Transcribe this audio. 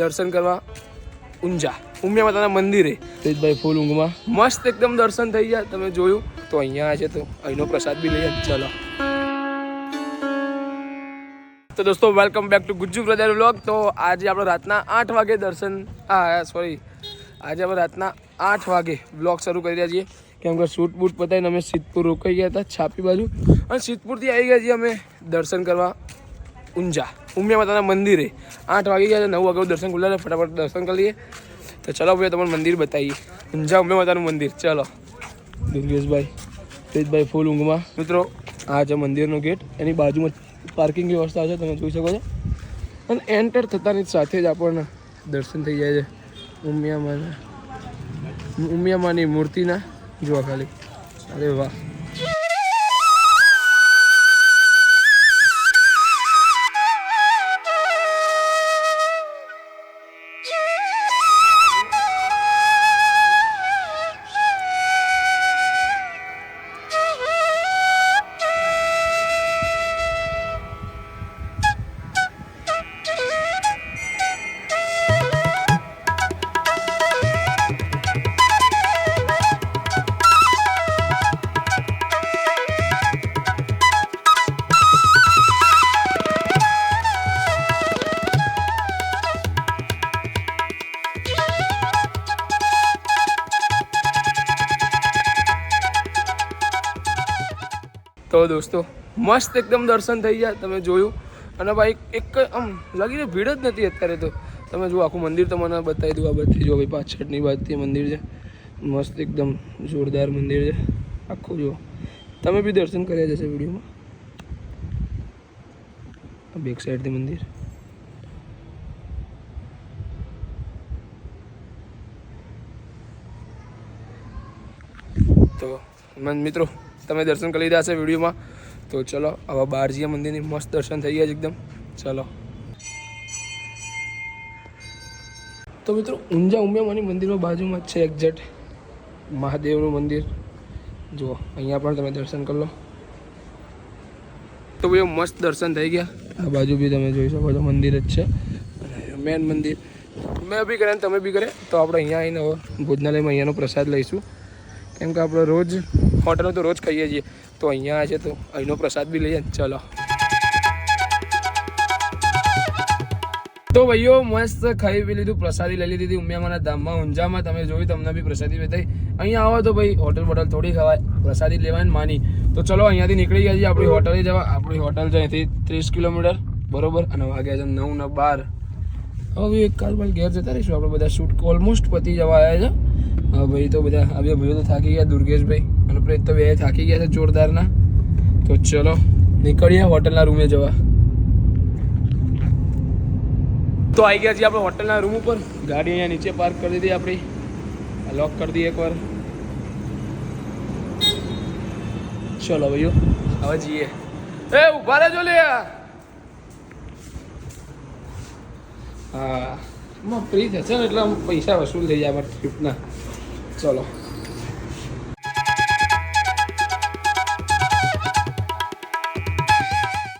દર્શન કરવા ઊંઝા. ઉમિયા માતાના મંદિરે તેજભાઈ ફૂલ ઊંઘમાં. મસ્ત એકદમ દર્શન થઈ ગયા. તમે જોયું? તો અહીંયા છે તો અહીંનો પ્રસાદ બી લઈએ. ચલો. તો દોસ્તો welcome back to Gujju brother vlog. તો આજે આપણે રાતના આઠ વાગે દર્શન હા સોરી આજે આપણે રાતના આઠ વાગે વ્લોગ શરૂ કરી રહ્યા છીએ. કેમ કે શૂટ બૂટ પતાવીને અમે સિદ્ધપુર રોકાઈ ગયા હતા છાપી બાજુ. અને સિદ્ધપુરથી આવી ગયા છીએ અમે દર્શન કરવા. ઊંઝા. ઉમિયા માતાના મંદિરે. આઠ વાગી ગયા નવ વાગે દર્શન ખુલ્લા ફટાફટ દર્શન કરી લઈએ. તો ચલો ભાઈ, તમને મંદિર બતાવીએ. ઊંઝા ઉમિયા માતાનું મંદિર. ચલો. દુર્ગેશભાઈ તેજભાઈ ફૂલ ઊંઘમાં. મિત્રો, આ છે મંદિરનો ગેટ. એની બાજુમાં પાર્કિંગની વ્યવસ્થા છે, તમે જોઈ શકો છો. અને એન્ટર થતાની સાથે જ આપણને દર્શન થઈ જાય છે ઉમિયામાના ઉમિયામાની મૂર્તિના જોવા ખાલી. અરે વાહ. તો દોસ્તો, મસ્ત એકદમ દર્શન થઈ ગયા, તમે જોયું. અને ભાઈ, એક આમ લાગીને ભીડ જ નથી અત્યારે તો. તમે જુઓ, આખું મંદિર તમને બતાવી દઉં આ બધી જો ભાઈ પાછળની બાજુથી મંદિર છે. મસ્ત એકદમ જોરદાર મંદિર છે. આખું જુઓ. તમે બી દર્શન કર્યા જશે વિડીયોમાં. બેક સાઈડથી મંદિર. તો, મન મિત્રો તમે દર્શન કરી લીધા હશે વિડીયોમાં. તો ચલો આવા બારજીયા મંદિરની મસ્ત દર્શન થઈ ગયા છે એકદમ. ચલો. તો મિત્રો, ઊંઝા ઉમિયામાની મંદિરમાં બાજુમાં જ છે એક્ઝેક્ટ મહાદેવનું મંદિર. જુઓ, અહીંયા પણ તમે દર્શન કરી લો. તો ભાઈ મસ્ત દર્શન થઈ ગયા. આ બાજુ બી તમે જોઈ શકો છો, મંદિર જ છે. મેન મંદિર. મેં બી કરે તમે બી કરે તો આપણે અહીંયા આવીને હવે ભોજનાલયમાં અહીંયાનો પ્રસાદ લઈશું. કેમ કે આપણે રોજ હોટલનો તો રોજ ખાઈએ છીએ. તો અહીંયા છે તો અહીંનો પ્રસાદ બી લઈએ. ચલો. તો ભાઈઓ, મસ્ત ખાઈ પી લીધું, પ્રસાદી લઈ લીધી ઉમિયામાના ધામમાં, ઊંઝામાં. તમે જોયું, તમને બી પ્રસાદી બતાવી અહીંયા આવો તો ભાઈ, હોટલ બોટલ થોડી ખવાય. પ્રસાદી લેવાની માની. તો ચલો, અહીંયાથી નીકળી ગયા છીએ. આપણી હોટલે જવા. આપણી હોટલ છે અહીંથી ત્રીસ કિલોમીટર. બરોબર? અને વાગ્યા છે નવ ને બાર. હવે એક કાલ બાલ ઘેર જતા રહીશું. આપણે બધા શૂટ ઓલમોસ્ટ પતી જવા આવ્યા છે. હા ભાઈ તો બધા આ બે ભાઈઓ તો થાકી ગયા દુર્ગેશભાઈ અને પ્રેત તો બે થાકી ગયા છે જોરદારના તો ચલો નીકળીએ હોટલના રૂમે જવા તો આવી ગયા છીએ આપણે હોટલના રૂમ ઉપર ગાડી અહીંયા નીચે પાર્ક કરી દીધી આપણી લોક કરી દઈએ એકવાર ચલો ભાઈઓ હવે જઈએ એ ઊભા રહેજો લે હા એમાં ફ્રી થશે ને એટલે આમ પૈસા વસૂલ થઈ જાય અમારા ટ્રીપના ચલો